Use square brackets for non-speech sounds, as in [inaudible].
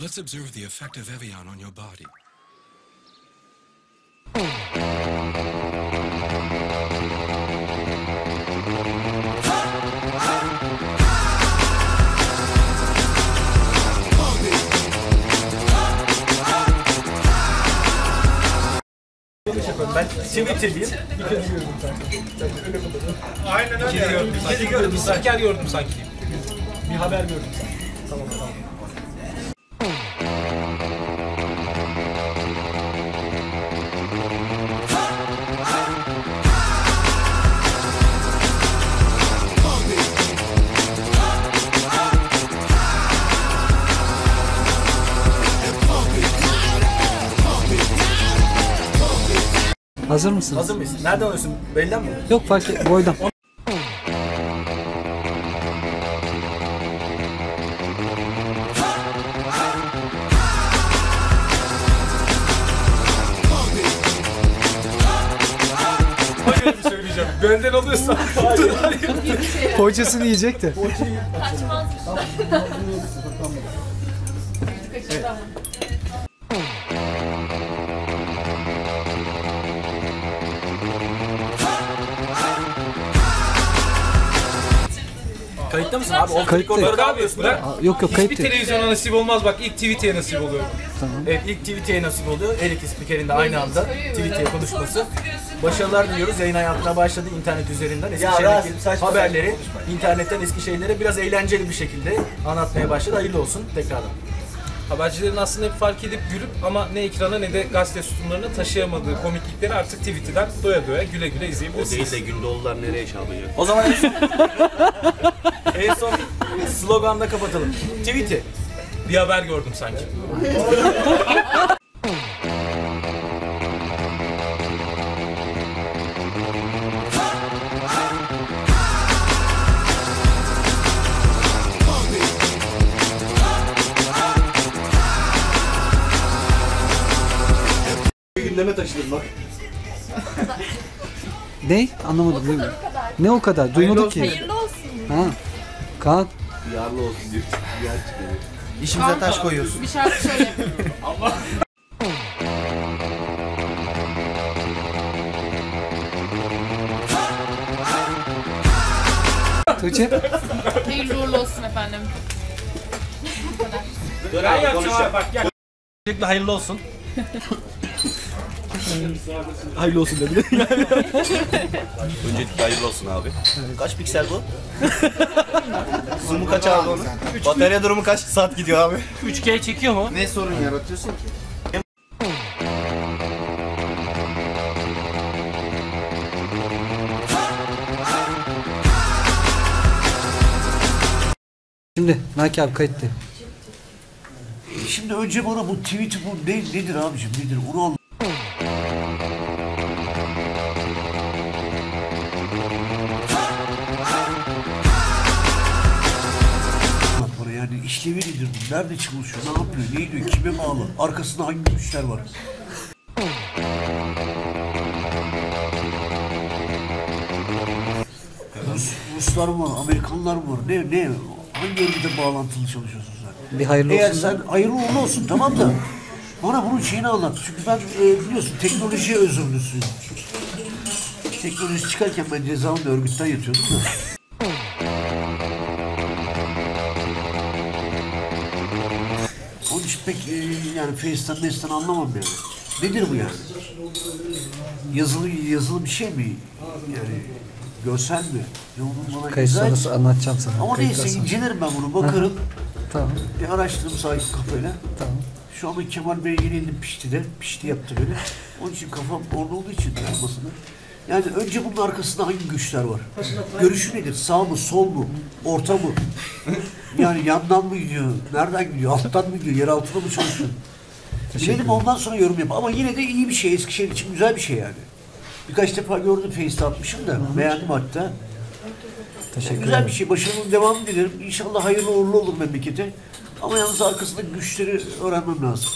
Let's observe the effect of Evian on your body. Ben Twitter'liyim. Bir kere gördüm sanki. Aynen öyle. Bir kere gördüm. Bir kere gördüm. Bir spiker gördüm sanki. Bir haber gördüm sanki. Tamam tamam. Hazır mısınız? Hazır mıyız? Nereden alıyorsun? Belden mi? Yok fark et. Boydan. Hayır söyleyeceğim. Benden alıyorsan. Hayır. Poğaçasını yiyecek de. Kayıtta mısın abi? Off Kayıttayım. ne yapıyorsun? Aa, yok yok kayıp Hiçbir değil. televizyona nasip olmaz bak ilk tweet'e nasip oluyor. Evet ilk tweet'e nasip oluyor. Her iki spikerin de aynı anda tweet'e konuşması. Başarılar diliyoruz. Yayın hayatına başladı internet üzerinden. Eskişehir'deki haberleri internetten Eskişehir'lere biraz eğlenceli bir şekilde anlatmaya başladı. Hayırlı olsun tekrardan. Habercilerin aslında hep fark edip gülüp ama ne ekrana ne de gazete sütunlarına taşıyamadığı komiklikleri artık Twitter'dan doya doya güle güle O değil izleyebilirsiniz. de Gündoğdular nereye çalacak? O zaman en son, [laughs] en son sloganla kapatalım. Tweet'i. Bir haber gördüm sanki. [laughs] Gündeme taşıdım bak. Ne? Anlamadım değil mi? Ne o kadar? Duymadık ki. Hayırlı olsun. Ha. Kaan. Yarlı olsun diyor. Yer çıkıyor. İşimize taş koyuyorsun. Bir şarkı söyle. [laughs] Tuğçe. Hayırlı uğurlu olsun efendim. Ben yapacağım abi bak gel. Öncelikle hayırlı olsun. [laughs] hayırlı olsun dedi. [laughs] Öncelikle hayırlı olsun abi. Kaç piksel bu? Zoom'u kaç abi onun? Batarya durumu kaç saat gidiyor abi? 3G çekiyor mu? Ne sorun yaratıyorsun ki? Şimdi Naki abi kayıttı. Şimdi önce bana bu tweet bu ne, nedir abicim nedir onu anlat. İşlevi nedir bu? Nerede çalışıyor? Ne yapıyor? Ne ediyor? Kime bağlı? Arkasında hangi güçler var? Rus, Ruslar mı var? Amerikanlar mı var? Ne? Ne? Hangi örgüte bağlantılı çalışıyorsun sen? Bir hayırlı Eğer olsun. sen hayırlı uğurlu olsun tamam da bana bunun şeyini anlat. Çünkü ben e, biliyorsun teknoloji özürlüsüyüm. Teknoloji çıkarken ben cezaevinde örgütten yatıyordum da. İçin pek e, yani Face'ten Face'ten anlamam yani. Nedir bu yani? Yazılı yazılı bir şey mi? Yani görsel mi? Olduğunu bana Kayıt sonrası anlatacağım sana. Ama Kayıtlar neyse sonra. incelerim ben bunu bakarım. Tamam. Bir araştırdım sahip kafayla. Tamam. Şu anda Kemal Bey yenildi pişti de. Pişti yaptı beni. Onun için kafam orada olduğu için yapmasını. Yani önce bunun arkasında hangi güçler var? Görüşü nedir? Sağ mı, sol mu, orta mı? Yani yandan mı gidiyor, nereden gidiyor, alttan mı gidiyor, yer altında mı çalışıyor? Bilelim ondan sonra yorum yap. Ama yine de iyi bir şey, Eskişehir için güzel bir şey yani. Birkaç defa gördüm Face'te atmışım da, beğendim hatta. Teşekkür Güzel bir şey. Başarılı devamı dilerim. İnşallah hayırlı uğurlu olur memlekete. Ama yalnız arkasında güçleri öğrenmem lazım.